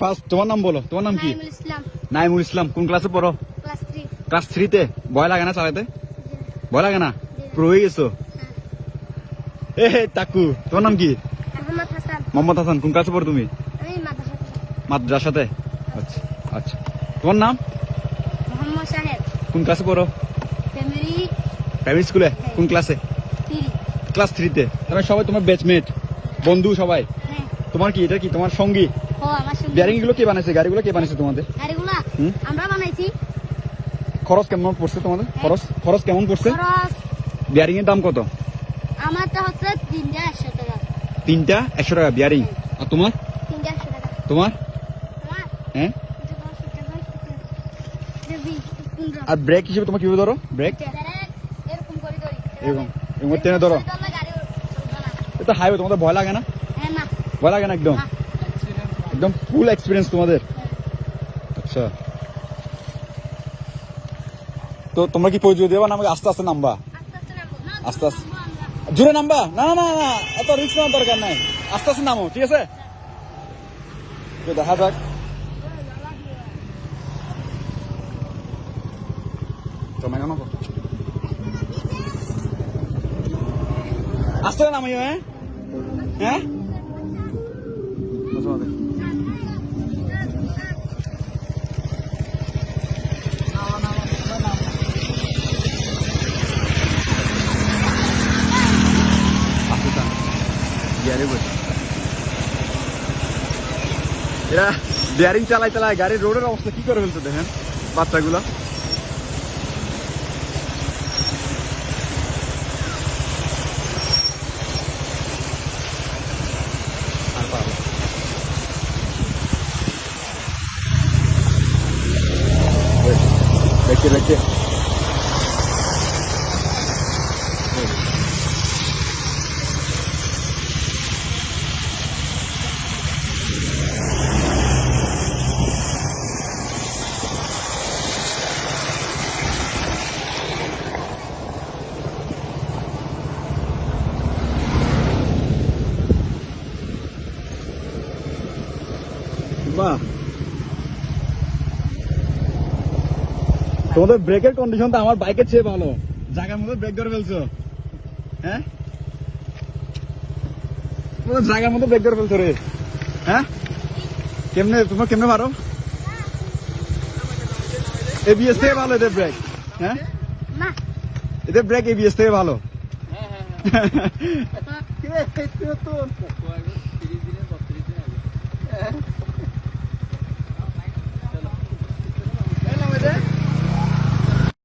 First তোমার নাম বলো। তোমার নাম কি? নাইমুল ইসলাম। কোন ক্লাসে পড়ো? ক্লাস থ্রিতে ভয় লাগে না চালাতে? ভয় লাগে না? প্রো হয়ে গেছো? এ হে, তাকু তোমার নাম কি? মোহাম্মদ হাসান। কোন ক্লাসে পড়ো তুমি? মাদ্রাসাতে। আচ্ছা আচ্ছা। তোমার নাম? কোন ক্লাসে পড়ো? প্রাইমারি স্কুলে কোন ক্লাসে ক্লাস থ্রিতে তারা সবাই তোমার ব্যাচমেট বন্ধু সবাই। হ্যাঁ। তোমার কি? এটা কি? তোমার সঙ্গে? বিয়ারিংগুলো কে বানাইছে? গাড়িগুলো কে বানাইছে তোমাদের? গাড়িগুলা? আমরা বানাইছি। খরচ কেমন পড়ছে তোমাদের? খরচ খরচ কেমন পড়ছে? বিয়ারিং এর দাম কত? আমারটা হচ্ছে তিনটা একশো টাকা। তিনটা একশো টাকা বিয়ারিং আর তোমার? তোমার? হ্যাঁ? আর ব্রেক হিসেবে তোমার কীভাবে ধরো? ব্রেক এরকম এরকম। টেনে ধরো। এটা হাইওয়ে তোমাদের ভয় লাগে না? হ্যাঁ না। ভয় লাগে না একদম। একদম ফুল এক্সপিরিয়েন্স তোমাদের। আচ্ছা। তো তোমরা কি পরিচয় দেবা না আমাকে আস্তে আস্তে নামবা? আস্তে আস্তে। জোরে নামবা। না না না এত রিস্ক নেওয়ার দরকার নাই। আস্তে আস্তে নামো, ঠিক আছে? তো দেখা যাক। তো মেঘা নামো আস্তে নামাইও হ্যাঁ? হ্যাঁ বসো, বসো। আস্তে টান। বসে। এরা ডেয়ারিং চালাই চালায় গাড়ির রোডের অবস্থা কি করে ফেলছে দেখেন বাচ্চাগুলো আর পারব না। ওই, দেখে দেখে বাহ। তোমাদের ব্রেকের কন্ডিশন তো আমার বাইকের চেয়ে ভালো। জায়গার মধ্যে ব্রেক ধরে ফেলছো। হ্যাঁ? তোমাদের জায়গার মধ্যে ব্রেক ধরে ফেলছো রে। হ্যাঁ? কেমনে তোমার কেমনে মারো এবিএস থেকে ভালো এদের ব্রেক হ্যাঁ? এদের ব্রেক এবিএস থেকে ভালো। হ্যাঁ।